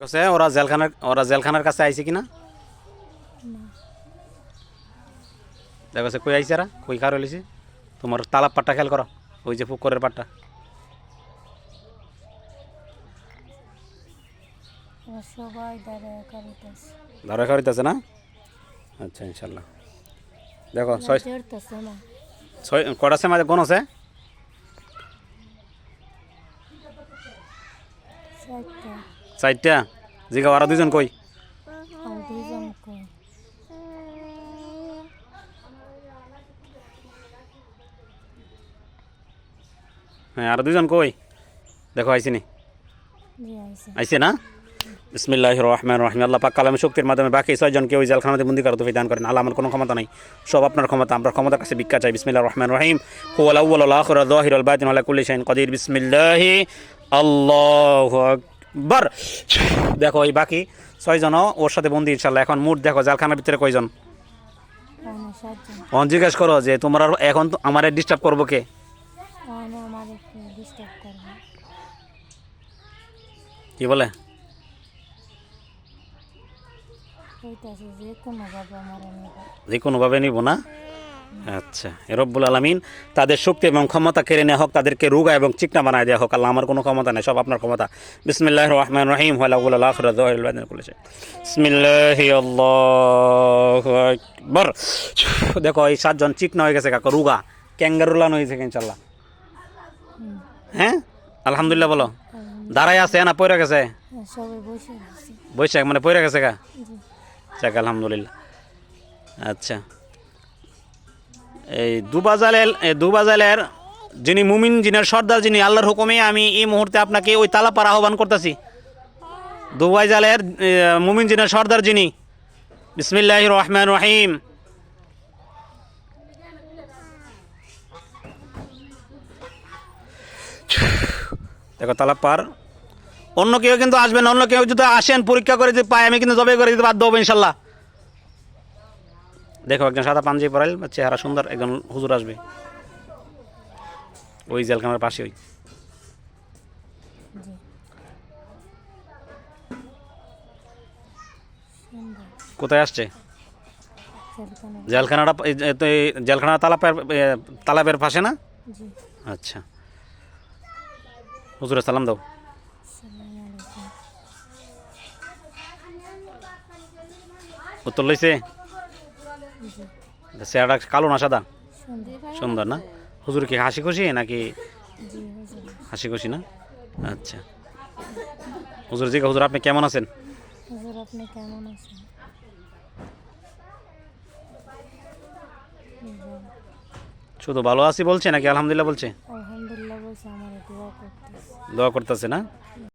কাছে ওরা জেলখানার ওরা জেলখানার কাছে আইছে কিনা? দেখো সে কই আইছে এরা? কই কার হলিছে তোমার তালাব পাট্টা খেয়াল করো ওই যে পুকুরের পাট্টা। ধরে খাওয়াইতেছে না? আচ্ছা ইনশাল্লাহ। দেখো ছয় ছয় কটা সে মাঝে কোন আছে? চারটা জিগা ওরা দুজন কই আর দুজন কই হ্যাঁ আর দুজন কই দেখো আইসি নি? জি আইসে না? বিসমিল্লাহ রহমান রহিম আল্লাহ পাক কালামের শক্তির মাধ্যমে বাকি ছয়জনকে ওই জেলখানাতে বন্দি করার তৌফিক দান করেন আল্লাহ আমার কোনো ক্ষমতা নাই। সব আপনার ক্ষমতা আমরা ক্ষমতার কাছে ভিক্ষা চাই। বিসমিল্লাহ রহমান রহিম হুয়াল আউয়াল আল আখির আল যাহির আল বাতিন আলা কুল্লি শাইইন কাদির বিসমিল্লাহ আল্লাহু আকবার দেখো এই বাকি ছয়জনও ওর সাথে বন্দি ইনশাআল্লাহ এখন মুড দেখো জেলখানার ভিতরে কয়জন? অন জিজ্ঞেস করো যে তোমার এখন আমার ডিস্টার্ব করব কে? কি বলে? যে কোনোভাবে নিব না? আচ্ছা রব্বুল আলমিন তাদের শক্তি এবং ক্ষমতা কেড়ে নেওয়া হোক তাদেরকে রোগা এবং চিকনা বানায় দেওয়া হোক। আল্লাহ আমার কোনো ক্ষমতা নেই সব আপনার ক্ষমতা। বিসমিল্লাহ রহমান রহিম করেছে বিসমিল্লাহ আল্লাহু দেখো এই সাতজন চিকনা হয়ে গেছে কাকা রুগা। ক্যাঙ্গারুলান হয়েছে ইনশাল্লাহ হ্যাঁ? আলহামদুলিল্লাহ বলো। দাঁড়াই আছে না পড়ে গেছে? হ্যাঁ, বৈশাখ মানে পড়ে গেছে যাক আলহামদুলিল্লাহ। আচ্ছা। এই দুবাজালের দুবাজালের যিনি মুমিন জিনের সর্দার, যিনি আল্লাহর হুকুমে, আমি এই মুহূর্তে আপনাকে ওই তালাপার আহ্বান করতেছি। দুবাই জালের মুমিন জিনের সর্দার, যিনি বিসমিল্লাহ রহমান রহিম। দেখো তালাপ পার অন্য কেউ কিন্তু আসবেন অন্য কেউ যদি আসেন, পরীক্ষা করে যদি পায়, আমি কিন্তু জবে করে দিতে বাধ্য হব, ইনশাল্লাহ। দেখো একজন সাদা পাঞ্জাবি পরাইল চেহারা সুন্দর একজন হুজুর আসবে। ওই জেলখানার পাশে ওই কোথায় আসছে? জেলখানাটা জেলখানা তালাপের এ, তালাবের পাশে না? আচ্ছা। হুজুরে সালাম দাও। উত্তর লইছে? জি চেহারাটা কালো না সাদা? সুন্দর। না? হুজুর কি হাসি খুশি নাকি হাসি খুশি না? আচ্ছা। হুজুর জি হুজুর আপনি কেমন আছেন? হুজুর আপনি কেমন আছেন? শুধু ভালো আছি বলছে নাকি আলহামদুলিল্লাহ বলছে? আলহামদুলিল্লাহ বলছে আমার দোয়া করতেছে। দোয়া করতেছে না?